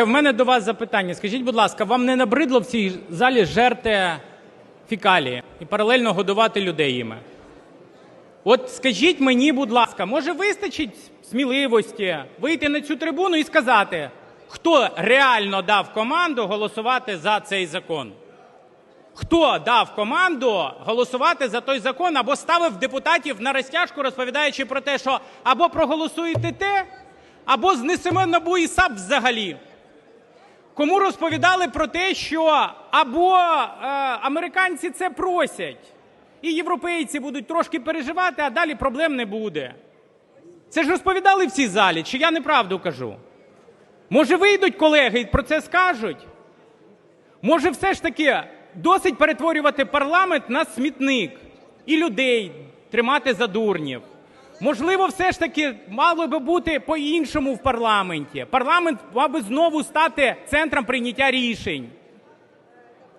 Колеги, в мене до вас запитання. Скажіть, будь ласка, вам не набридло в цій залі жерти фікалії і паралельно годувати людей їми? От скажіть мені, будь ласка, може вистачить сміливості вийти на цю трибуну і сказати, хто реально дав команду голосувати за цей закон? Хто дав команду голосувати за той закон або ставив депутатів на розтяжку, розповідаючи про те, що або проголосуєте те, або знесемо НАБУ і САП взагалі? Кому розповідали про те, що або е, американці це просять, і європейці будуть трошки переживати, а далі проблем не буде? Це ж розповідали в цій залі, чи я неправду кажу? Може, вийдуть колеги і про це скажуть? Може, все ж таки досить перетворювати парламент на смітник і людей тримати за дурнів? Можливо, все ж таки мало би бути по-іншому в парламенті. Парламент мав би знову стати центром прийняття рішень.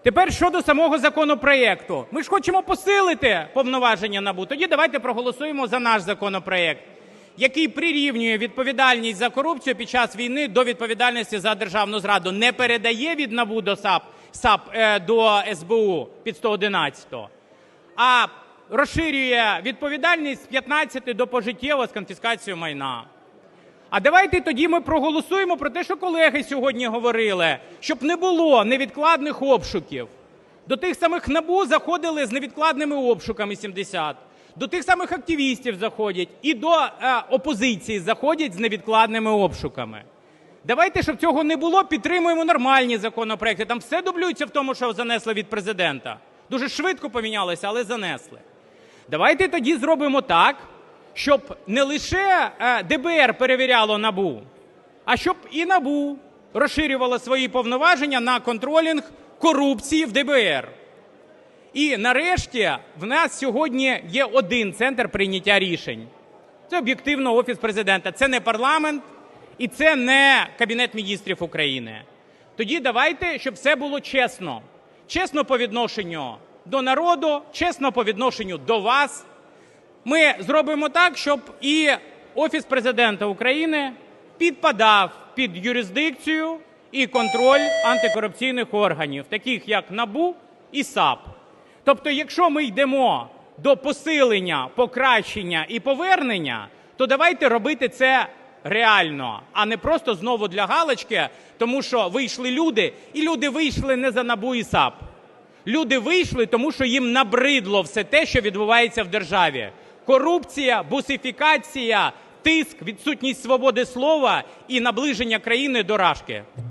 Тепер щодо самого законопроекту. Ми ж хочемо посилити повноваження НАБУ. Тоді давайте проголосуємо за наш законопроект, який прирівнює відповідальність за корупцію під час війни до відповідальності за державну зраду. Не передає від НАБУ до САП, САП е, до СБУ під 111, а розширює відповідальність з 15 до пожиттєво з конфіскацією майна. А давайте тоді ми проголосуємо про те, що колеги сьогодні говорили, щоб не було невідкладних обшуків. До тих самих НАБУ заходили з невідкладними обшуками 70, до тих самих активістів заходять і до е, опозиції заходять з невідкладними обшуками. Давайте, щоб цього не було, підтримуємо нормальні законопроекти. Там все дублюється в тому, що занесли від президента. Дуже швидко помінялося, але занесли. Давайте тоді зробимо так, щоб не лише е, ДБР перевіряло НАБУ, а щоб і НАБУ розширювало свої повноваження на контролінг корупції в ДБР. І нарешті в нас сьогодні є один центр прийняття рішень. Це об'єктивно Офіс президента. Це не парламент і це не Кабінет міністрів України. Тоді давайте, щоб все було чесно. Чесно по відношенню до народу, чесно по відношенню до вас. Ми зробимо так, щоб і Офіс президента України підпадав під юрисдикцію і контроль антикорупційних органів, таких як НАБУ і САП. Тобто, якщо ми йдемо до посилення, покращення і повернення, то давайте робити це реально, а не просто знову для галочки, тому що вийшли люди, і люди вийшли не за НАБУ і САП. Люди вийшли, тому що їм набридло все те, що відбувається в державі. Корупція, бусифікація, тиск, відсутність свободи слова і наближення країни до рашки.